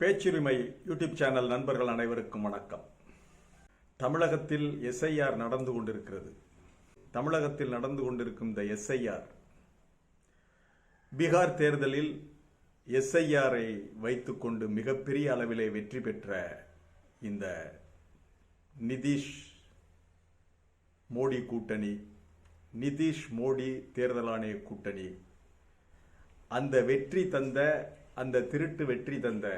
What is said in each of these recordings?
பேச்சுரிமை YouTube channel நண்பர்கள் அனைவருக்கும் வணக்கம். தமிழகத்தில் எஸ்ஐஆர் நடந்து கொண்டிருக்கிறது. தமிழகத்தில் நடந்து கொண்டிருக்கும் இந்த எஸ்ஐஆர் பீகார் தேர்தலில் எஸ்ஐஆரை வைத்துக்கொண்டு மிகப்பெரிய அளவிலே வெற்றி பெற்ற இந்த நிதிஷ் மோடி கூட்டணி நிதிஷ் மோடி தேர்தல் ஆணைய கூட்டணி அந்த வெற்றி தந்த அந்த திருட்டு வெற்றி தந்த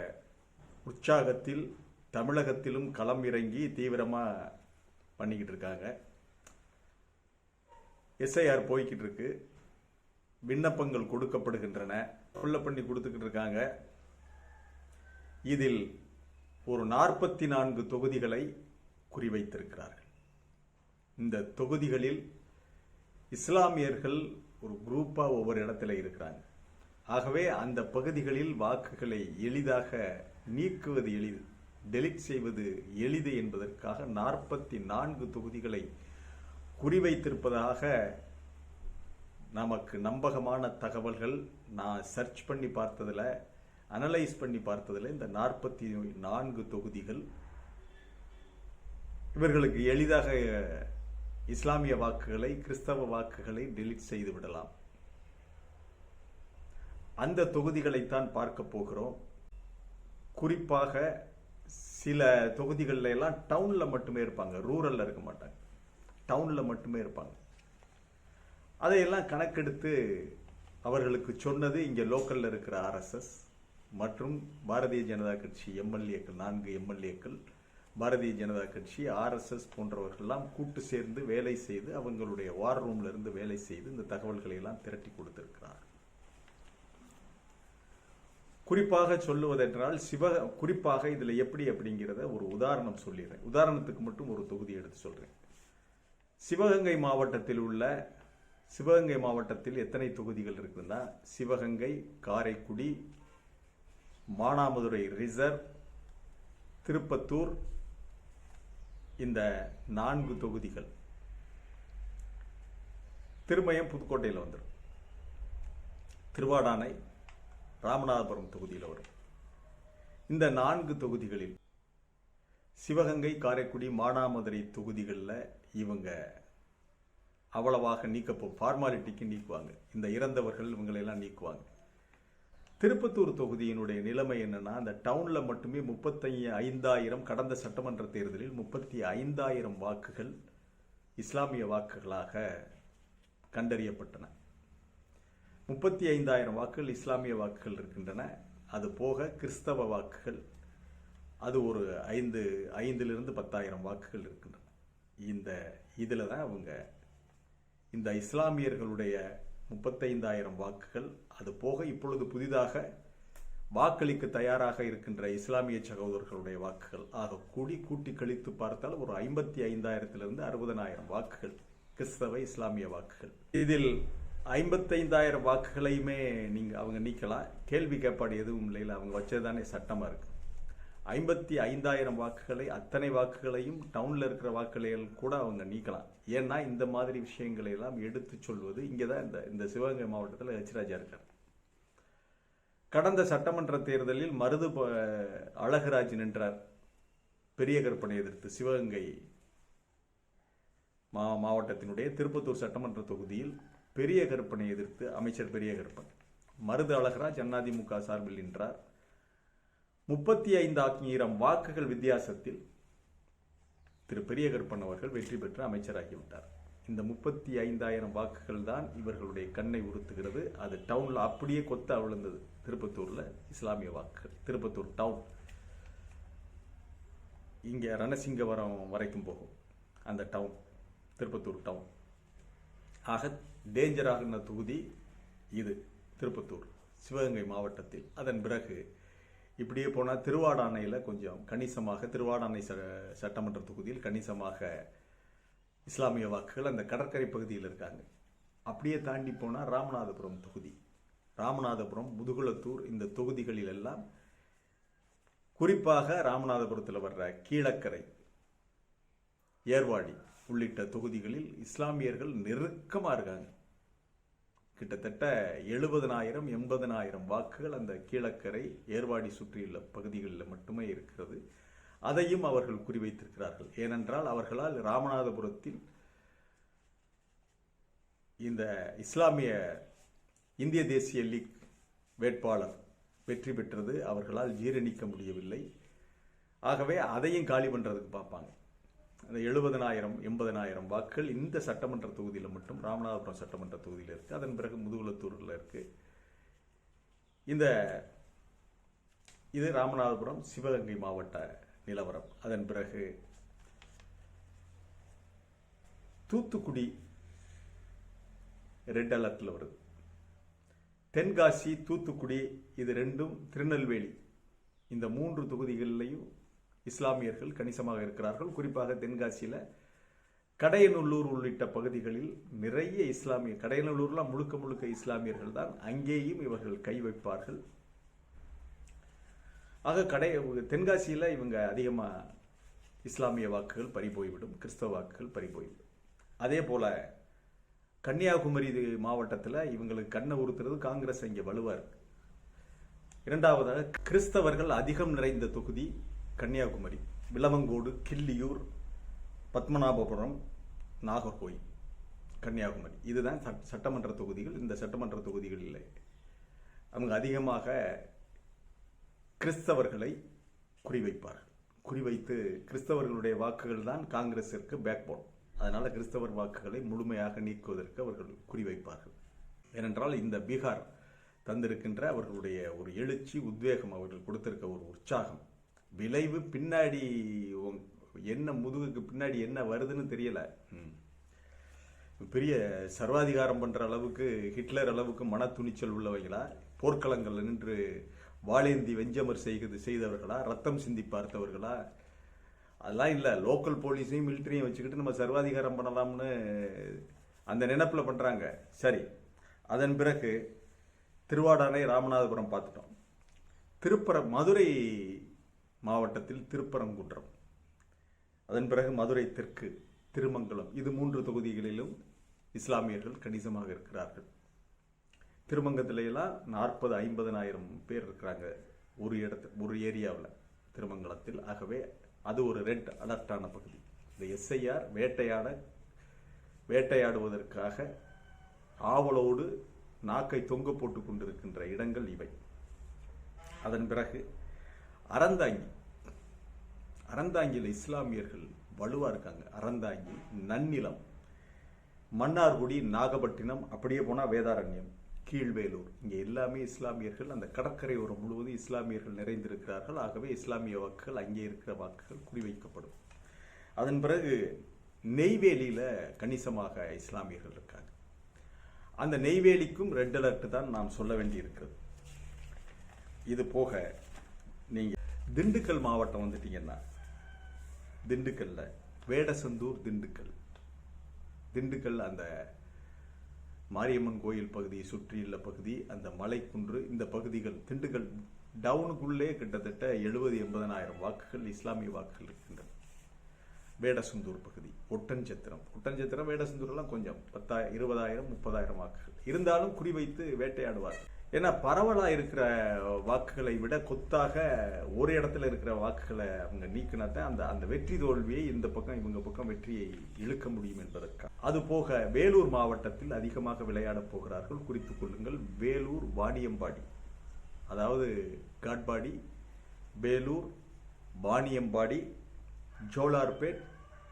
உற்சாகத்தில் தமிழகத்திலும் களம் இறங்கி தீவிரமாக பண்ணிக்கிட்டு இருக்காங்க. எஸ்ஐஆர் போய்கிட்டு இருக்கு. விண்ணப்பங்கள் கொடுக்கப்படுகின்றன. புள்ள பண்ணி கொடுத்துக்கிட்டு இருக்காங்க. இதில் ஒரு நாற்பத்தி நான்கு தொகுதிகளை குறிவைத்திருக்கிறார்கள். இந்த தொகுதிகளில் இஸ்லாமியர்கள் ஒரு குரூப்பாக ஒவ்வொரு இடத்துல இருக்கிறாங்க. ஆகவே அந்த பகுதிகளில் வாக்குகளை எளிதாக நீக்குவது எளிது. டெலிட் செய்வது எளிது என்பதற்காக நாற்பத்தி நான்கு தொகுதிகளை குறிவைத்திருப்பதாக நமக்கு நம்பகமான தகவல்கள். நான் சர்ச் பண்ணி பார்த்ததில் அனலைஸ் பண்ணி பார்த்ததில் இந்த நாற்பத்தி நான்கு தொகுதிகள். இவர்களுக்கு எளிதாக இஸ்லாமிய வாக்குகளை கிறிஸ்தவ வாக்குகளை டெலிட் செய்து விடலாம். அந்த தொகுதிகளைத்தான் பார்க்க போகிறோம். குறிப்பாக சில தொகுதிகளில் எல்லாம் டவுனில் மட்டுமே இருப்பாங்க. ரூரலில் இருக்க மாட்டாங்க. டவுனில் மட்டுமே இருப்பாங்க. அதையெல்லாம் கணக்கெடுத்து அவர்களுக்கு சொன்னது இங்கே லோக்கலில் இருக்கிற ஆர்எஸ்எஸ் மற்றும் பாரதிய ஜனதா கட்சி எம்எல்ஏக்கள் நான்கு எம்எல்ஏக்கள் பாரதிய ஜனதா கட்சி ஆர்எஸ்எஸ் போன்றவர்கள்லாம் கூட்டு சேர்ந்து வேலை செய்து அவங்களுடைய வார் ரூம்ல இருந்து வேலை செய்து இந்த தகவல்களை எல்லாம் திரட்டி கொடுத்திருக்கிறார். குறிப்பாக சொல்லுவதென்றால் சிவ குறிப்பாக இதில் எப்படி அப்படிங்கிறத ஒரு உதாரணம் சொல்லிடுறேன். உதாரணத்துக்கு மட்டும் ஒரு தொகுதி எடுத்து சொல்கிறேன் சிவகங்கை மாவட்டத்தில் உள்ள சிவகங்கை மாவட்டத்தில் எத்தனை தொகுதிகள் இருக்குதுன்னா சிவகங்கை காரைக்குடி மானாமதுரை ரிசர்வ் திருப்பத்தூர் இந்த நான்கு தொகுதிகள். திருமயம் புதுக்கோட்டையில் வந்துடும் திருவாடானை ராமநாதபுரம் தொகுதியில் வரும். இந்த நான்கு தொகுதிகளில் சிவகங்கை காரைக்குடி மானாமதுரை தொகுதிகளில் இவங்க அவ்வளவாக நீக்கப்போ ஃபார்மாலிட்டிக்கு நீக்குவாங்க. இந்த இறந்தவர்கள் இவங்களெல்லாம் நீக்குவாங்க. திருப்பத்தூர் தொகுதியினுடைய நிலைமை என்னன்னா அந்த டவுனில் மட்டுமே முப்பத்தி ஐந்தாயிரம் கடந்த சட்டமன்ற தேர்தலில் முப்பத்தி ஐந்தாயிரம் வாக்குகள் இஸ்லாமிய வாக்குகளாக கண்டறியப்பட்டன. முப்பத்தி ஐந்தாயிரம் வாக்குகள் இஸ்லாமிய வாக்குகள் இருக்கின்றன. அது போக கிறிஸ்தவ வாக்குகள் அது ஒரு ஐந்து ஐந்திலிருந்து பத்தாயிரம் வாக்குகள் இருக்கின்றன. இந்த இதில் தான் அவங்க இந்த இஸ்லாமியர்களுடைய முப்பத்தைந்தாயிரம் வாக்குகள் அது போக இப்பொழுது புதிதாக வாக்களிக்க தயாராக இருக்கின்ற இஸ்லாமிய சகோதரர்களுடைய வாக்குகள் ஆக கூடி கூட்டி கழித்து பார்த்தால் ஒரு ஐம்பத்தி ஐந்தாயிரத்திலிருந்து அறுபதனாயிரம் வாக்குகள் கிறிஸ்தவ இஸ்லாமிய வாக்குகள். இதில் ஐம்பத்தைந்தாயிரம் வாக்குகளையுமே நீங்கள் அவங்க நீக்கலாம். கேள்வி கேட்பாடு எதுவும் இல்லைல்ல அவங்க வச்சதுதானே சட்டமாக இருக்கு. ஐம்பத்தி ஐந்தாயிரம் வாக்குகளை அத்தனை வாக்குகளையும் டவுனில் இருக்கிற வாக்குகளையும் கூட அவங்க நீக்கலாம். ஏன்னா இந்த மாதிரி விஷயங்களை எல்லாம் எடுத்து சொல்வது இங்கதான் இந்த இந்த சிவகங்கை மாவட்டத்தில் ஹெச்ராஜா இருக்கார். கடந்த சட்டமன்ற தேர்தலில் மருது அழகராஜ் அழகுராஜ் நின்றார். பெரிய கற்பனை எதிர்த்து சிவகங்கை மா மாவட்டத்தினுடைய திருப்பத்தூர் சட்டமன்ற தொகுதியில் பெரிய கருப்பனை எதிர்த்து அமைச்சர் பெரிய கருப்பன் மருது அழகராஜ் அதிமுக சார்பில் நின்றார். முப்பத்தி ஐந்து ஆயிரம் வாக்குகள் வித்தியாசத்தில் திரு பெரிய கருப்பன் அவர்கள் வெற்றி பெற்று அமைச்சராகிவிட்டார். இந்த முப்பத்தி ஐந்தாயிரம் வாக்குகள் தான் இவர்களுடைய கண்ணை உறுத்துகிறது. அது டவுனில் அப்படியே கொத்த விழுந்தது. திருப்பத்தூரில் இஸ்லாமிய வாக்குகள். திருப்பத்தூர் டவுன் இங்கே ரணசிங்கவரம் வரைக்கும் போகும். அந்த டவுன் திருப்பத்தூர் டவுன் ஆக டேஞ்சராகின தொகுதி இது திருப்பத்தூர் சிவகங்கை மாவட்டத்தில். அதன் பிறகு இப்படியே போனால் திருவாடானையில் கொஞ்சம் கணிசமாக திருவாடானை ச சட்டமன்ற தொகுதியில் கணிசமாக இஸ்லாமிய வாக்குகள் அந்த கடற்கரை பகுதியில் இருக்காங்க. அப்படியே தாண்டி போனால் ராமநாதபுரம் தொகுதி. ராமநாதபுரம் முதுகுளத்தூர் இந்த தொகுதிகளில் எல்லாம் குறிப்பாக ராமநாதபுரத்தில் வர்ற கீழக்கரை ஏர்வாடி உள்ளிட்ட தொகுதிகளில் இஸ்லாமியர்கள் நெருக்கமாக இருக்காங்க. கிட்டத்தட்ட எழுபதனாயிரம் எண்பதனாயிரம் வாக்குகள் அந்த கீழக்கரை ஏர்வாடி சுற்றியுள்ள பகுதிகளில் மட்டுமே இருக்கிறது. அதையும் அவர்கள் குறிவைத்திருக்கிறார்கள். ஏனென்றால் அவர்களால் ராமநாதபுரத்தில் இந்த இஸ்லாமிய இந்திய தேசிய லீக் வேட்பாளர் வெற்றி பெற்றது. அவர்களால் ஜீரணிக்க முடியவில்லை. ஆகவே அதையும் காலி பண்ணுறதுக்கு பார்ப்பாங்க. அந்த எழுபதனாயிரம் எண்பதனாயிரம் வாக்குகள் இந்த சட்டமன்ற தொகுதியில் மட்டும் ராமநாதபுரம் சட்டமன்ற தொகுதியில் இருக்குது அதன் பிறகு முதுகுளத்தூரில் இருக்குது இந்த இது ராமநாதபுரம் சிவகங்கை மாவட்ட நிலவரம். அதன் பிறகு தூத்துக்குடி ரெட் அலர்ட்டில் வருது. தென்காசி தூத்துக்குடி இது ரெண்டும் திருநெல்வேலி. இந்த மூன்று தொகுதிகளிலையும் இஸ்லாமியர்கள் கணிசமாக இருக்கிறார்கள். குறிப்பாக தென்காசியில் கடையநல்லூர் உள்ளிட்ட பகுதிகளில் நிறைய இஸ்லாமிய கடையநல்லூர்லாம் முழுக்க முழுக்க இஸ்லாமியர்கள் தான் அங்கேயும் இவர்கள் கை வைப்பார்கள். ஆக கடை தென்காசியில் இவங்க அதிகமாக இஸ்லாமிய வாக்குகள் பறிபோய்விடும் கிறிஸ்தவ வாக்குகள் பறிபோய்விடும். அதே போல் கன்னியாகுமரி மாவட்டத்தில் இவங்களுக்கு கண்ணை உறுத்துறது காங்கிரஸ் இங்கே வலுவாக இருக்கு. இரண்டாவதாக கிறிஸ்தவர்கள் அதிகம் நிறைந்த தொகுதி கன்னியாகுமரி விளவங்கோடு கிள்ளியூர் பத்மநாபபுரம் நாகர்கோயில் கன்னியாகுமரி. இதுதான் சட்- சட்டமன்ற தொகுதிகள். இந்த சட்டமன்ற தொகுதிகளில் அவங்க அதிகமாக கிறிஸ்தவர்களை குறிவைப்பார்கள். குறிவைத்து கிறிஸ்தவர்களுடைய வாக்குகள் தான் காங்கிரஸிற்கு பேக்போன் அதனால் கிறிஸ்தவர் வாக்குகளை முழுமையாக நீக்குவதற்கு அவர்கள் குறிவைப்பார்கள். ஏனென்றால் இந்த பீகார் தந்திருக்கின்ற அவர்களுடைய ஒரு எழுச்சி உத்வேகம் அவர்கள் கொடுத்திருக்க ஒரு உற்சாகம். விளைவு பின்னாடி என்ன முதுகுக்கு பின்னாடி என்ன வருதுன்னு தெரியல. பெரிய சர்வாதிகாரம் பண்ற அளவுக்கு ஹிட்லர் அளவுக்கு மன துணிச்சல் உள்ளவர்களா போர்க்களங்கள்ல நின்று வாளேந்தி வெஞ்சமர் செய்கிறது செய்தவர்களா? ரத்தம் சிந்தி பார்த்தவர்களா? அதெல்லாம் இல்ல. லோக்கல் போலீஸையும் மிலிட்டரியும் வச்சுக்கிட்டு நம்ம சர்வாதிகாரம் பண்ணலாம்னு அந்த நினைப்புல பண்றாங்க. சரி. அதன் பிறகு திருவாடானை ராமநாதபுரம் பார்த்துட்டோம். திருப்பர மதுரை மாவட்டத்தில் திருப்பரங்குன்றம். அதன் பிறகு மதுரை தெற்கு திருமங்கலம். இது மூன்று தொகுதிகளிலும் இஸ்லாமியர்கள் கணிசமாக இருக்கிறார்கள். திருமங்கத்திலையெல்லாம் நாற்பது ஐம்பதனாயிரம் பேர் இருக்கிறாங்க ஒரு இடத்து ஒரு ஏரியாவில் திருமங்கலத்தில். ஆகவே அது ஒரு ரெட் அலர்ட்டான பகுதி. இந்த எஸ்ஐஆர் வேட்டையாட வேட்டையாடுவதற்காக ஆவலோடு நாக்கை தொங்க போட்டு கொண்டிருக்கின்ற இடங்கள் இவை. அதன் பிறகு அறந்தாங்கி. அறந்தாங்கியில் இஸ்லாமியர்கள் வலுவாக இருக்காங்க. அறந்தாங்கி நன்னிலம் மன்னார்குடி நாகப்பட்டினம் அப்படியே போனால் வேதாரண்யம் கீழ்வேலூர். இங்கே எல்லாமே இஸ்லாமியர்கள். அந்த கடற்கரையோரம் முழுவதும் இஸ்லாமியர்கள் நிறைந்திருக்கிறார்கள். ஆகவே இஸ்லாமிய வாக்குகள் அங்கே இருக்கிற வாக்குகள் குறிவைக்கப்படும். அதன் பிறகு நெய்வேலியில் கணிசமாக இஸ்லாமியர்கள் இருக்காங்க. அந்த நெய்வேலிக்கும் ரெட் அலர்ட் தான் நாம் சொல்ல வேண்டியிருக்கிறது. இது போக நீங்கள் திண்டுக்கல் மாவட்டம் வந்துட்டீங்கன்னா திண்டுக்கல்ல வேடசந்தூர் திண்டுக்கல். திண்டுக்கல் அந்த மாரியம்மன் கோயில் பகுதியை சுற்றியுள்ள பகுதி அந்த மலைக்குன்று இந்த பகுதிகள் திண்டுக்கல் டவுனுக்குள்ளே கிட்டத்தட்ட எழுபது எண்பதனாயிரம் வாக்குகள் இஸ்லாமிய வாக்குகள் இருக்கின்றன. வேடசந்தூர் பகுதி ஒட்டஞ்சத்திரம் ஒட்டஞ்சத்திரம் வேடசந்தூர் எல்லாம் கொஞ்சம் பத்தாயிரம் இருபதாயிரம் முப்பதாயிரம் வாக்குகள். இருந்தாலும் குறிவைத்து வேட்டையாடுவார்கள். ஏன்னா பரவலாக இருக்கிற வாக்குகளை விட கொத்தாக ஒரு இடத்துல இருக்கிற வாக்குகளை அவங்க நீக்கினா தான் அந்த அந்த வெற்றி தோல்வியை இந்த பக்கம் இவங்க பக்கம் வெற்றியை இழுக்க முடியும் என்பதற்காக அது போக வேலூர் மாவட்டத்தில் அதிகமாக விளையாடப் போகிறார்கள். குறித்து கொள்ளுங்கள். வேலூர் வாணியம்பாடி. அதாவது காட்பாடி வேலூர் வாணியம்பாடி ஜோலார்பேட்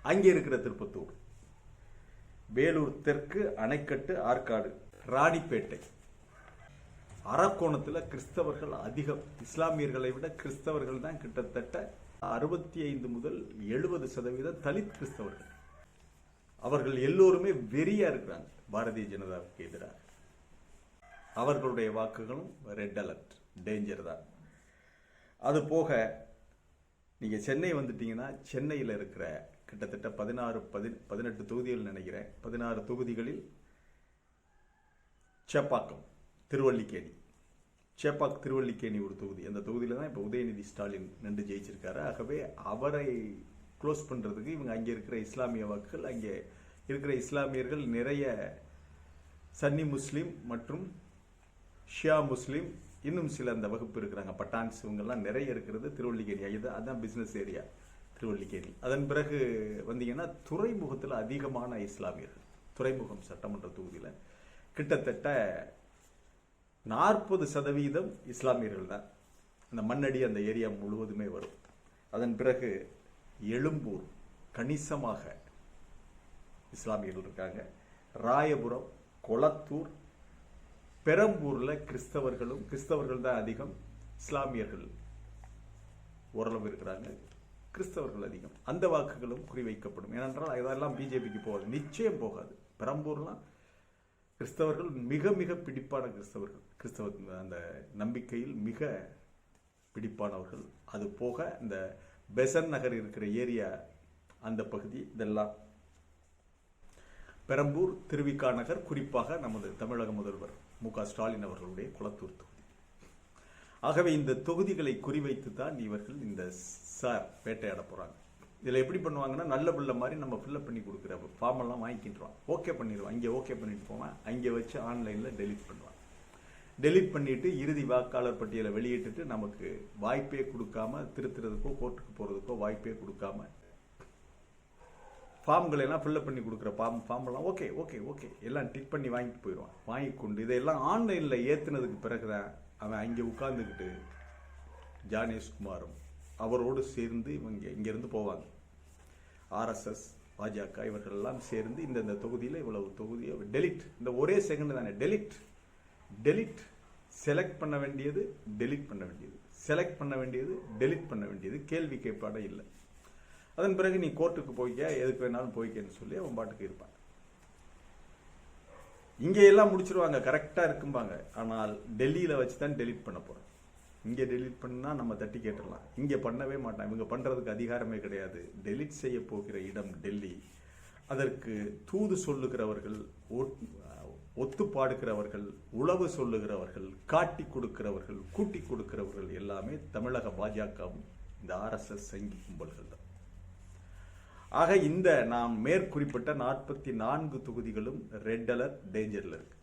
அங்கே இருக்கிற திருப்பத்தூர். வேலூர் தெற்கு அணைக்கட்டு ஆற்காடு ராணிப்பேட்டை. அரக்கோணத்தில் கிறிஸ்தவர்கள் அதிகம். இஸ்லாமியர்களை விட கிறிஸ்தவர்கள் தான் கிட்டத்தட்ட அறுபத்தி ஐந்து முதல் எழுபது சதவீதம் தலித் கிறிஸ்தவர்கள். அவர்கள் எல்லோருமே வெறியா இருக்கிறாங்க. பாரதிய ஜனதாவுக்கு எதிராக. அவர்களுடைய வாக்குகளும் ரெட் அலர்ட் டேஞ்சர் தான். அது போக நீங்கள் சென்னை வந்துட்டீங்கன்னா சென்னையில் இருக்கிற கிட்டத்தட்ட பதினாறு பதி பதினெட்டு தொகுதிகள் நினைக்கிறேன். பதினாறு தொகுதிகளில் செப்பாக்கம். திருவல்லிக்கேணி. சேப்பாக் திருவல்லிக்கேணி ஒரு தொகுதி. அந்த தொகுதியில் தான் இப்போ உதயநிதி ஸ்டாலின் நின்று ஜெயிச்சிருக்காரு. ஆகவே அவரை க்ளோஸ் பண்ணுறதுக்கு இவங்க அங்கே இருக்கிற இஸ்லாமிய வாக்குகள் அங்கே இருக்கிற இஸ்லாமியர்கள் நிறைய சன்னி முஸ்லீம் மற்றும் ஷியா முஸ்லீம் இன்னும் சில அந்த வகுப்பு இருக்கிறாங்க. பட்டான்ஸ் இவங்கெல்லாம் நிறைய இருக்கிறது திருவள்ளிக்கேணி இது அதுதான் பிஸ்னஸ் ஏரியா திருவள்ளிக்கேணி அதன் பிறகு வந்தீங்கன்னா துறைமுகத்தில் அதிகமான இஸ்லாமியர்கள். துறைமுகம் சட்டமன்ற தொகுதியில் கிட்டத்தட்ட நாற்பது சதவீதம் இஸ்லாமியர்கள் தான் அந்த மண்ணடி அந்த ஏரியா முழுவதுமே வரும். அதன் பிறகு எழும்பூர் கணிசமாக இஸ்லாமியர்கள் இருக்காங்க. ராயபுரம் கொளத்தூர் பெரம்பூரில் கிறிஸ்தவர்களும் கிறிஸ்தவர்கள் தான் அதிகம் இஸ்லாமியர்கள் ஓரளவு இருக்கிறாங்க. கிறிஸ்தவர்கள் அதிகம். அந்த வாக்குகளும் குறிவைக்கப்படும். ஏனென்றால் இதெல்லாம் பிஜேபிக்கு போகாது. நிச்சயம் போகாது. பெரம்பூர்லாம் கிறிஸ்தவர்கள் மிக மிக பிடிப்பான கிறிஸ்தவர்கள். கிறிஸ்தவ அந்த நம்பிக்கையில் மிக பிடிப்பானவர்கள். அது போக இந்த பெசன் நகர் இருக்கிற ஏரியா அந்த பகுதி இதெல்லாம். பெரம்பூர் திருவிக்கா நகர் குறிப்பாக நமது தமிழக முதல்வர் மு க ஸ்டாலின் அவர்களுடைய குளத்தூர் தொகுதி. ஆகவே இந்த தொகுதிகளை குறிவைத்து தான் இவர்கள் இந்த சார் வேட்டையாட போறாங்க. இதில் எப்படி பண்ணுவாங்கன்னா நல்ல பிள்ளை மாதிரி நம்ம ஃபில்அப் பண்ணி கொடுக்குற ஃபார்ம் எல்லாம் வாங்கிக்கிட்டுருவான். ஓகே பண்ணிடுவான். இங்கே ஓகே பண்ணிட்டு போவான். அங்கே வச்சு ஆன்லைனில் டெலிட் பண்ணுவான். டெலிட் பண்ணிட்டு இறுதி வாக்காளர் பட்டியலை வெளியிட்டுட்டு நமக்கு வாய்ப்பே கொடுக்காம திருத்துறதுக்கோ கோர்ட்டுக்கு போறதுக்கோ வாய்ப்பே கொடுக்காம ஃபார்ம்களை எல்லாம் ஃபில்அப் பண்ணி கொடுக்குற ஃபார்ம் ஃபார்ம் எல்லாம் ஓகே ஓகே ஓகே எல்லாம் டிக் பண்ணி வாங்கிட்டு போயிடுவான். வாங்கி கொண்டு இதெல்லாம் ஆன்லைனில் ஏற்றுனதுக்கு பிறகுதான் அவன் அங்கே உட்காந்துக்கிட்டு ஜானேஷ்குமாரும் அவரோடு சேர்ந்து இவங்க இங்கேருந்து போவாங்க. ஆர்எஸ்எஸ் பாஜக இவர்கள் எல்லாம் சேர்ந்து இந்த இந்த தொகுதியில் இவ்வளவு தொகுதியை டெலிட் இந்த ஒரே செகண்ட் தானே டெலிட் டெலிட் செலக்ட் பண்ண வேண்டியது டெலிட் பண்ண வேண்டியது. செலக்ட் பண்ண வேண்டியது டெலிட் பண்ண வேண்டியது. கேள்வி கேட்பாட இல்லை. அதன் பிறகு நீ கோர்ட்டுக்கு போய்க்க எதுக்கு வேணாலும் போய்க்கன்னு சொல்லி அவன் பாட்டுக்கு இருப்பான். இங்கே எல்லாம் முடிச்சிருவாங்க கரெக்டாக இருக்கும்பாங்க. ஆனால் டெல்லியில் வச்சு தான் டெலிட் பண்ண போகிறோம் இங்கே டெலிட் பண்ணால் நம்ம தட்டி கேட்டுடலாம். இங்கே பண்ணவே மாட்டான். இவங்க பண்ணுறதுக்கு அதிகாரமே கிடையாது. டெலிட் செய்ய போகிற இடம் டெல்லி. அதற்கு தூது சொல்லுகிறவர்கள் ஒத்து பாடுகிறவர்கள் உளவு சொல்லுகிறவர்கள் காட்டி கொடுக்கிறவர்கள் கூட்டி கொடுக்கிறவர்கள் எல்லாமே தமிழக பாஜகவும் இந்த ஆர்எஸ்எஸ் சங்கி கும்பல்கள் தான். ஆக இந்த நாம் மேற்குறிப்பிட்ட நாற்பத்தி நான்கு தொகுதிகளும் ரெட் அலர்ட் டேஞ்சரில் இருக்கு.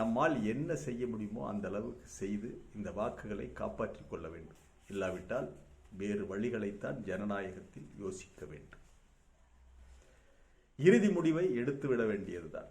நம்மால் என்ன செய்ய முடியுமோ அந்த அளவுக்கு செய்து இந்த வாக்குகளை காப்பாற்றிக் கொள்ள வேண்டும். இல்லாவிட்டால் வேறு வழிகளைத்தான் ஜனநாயகத்தில் யோசிக்க வேண்டும். இறுதி முடிவை எடுத்துவிட வேண்டியதுதான்.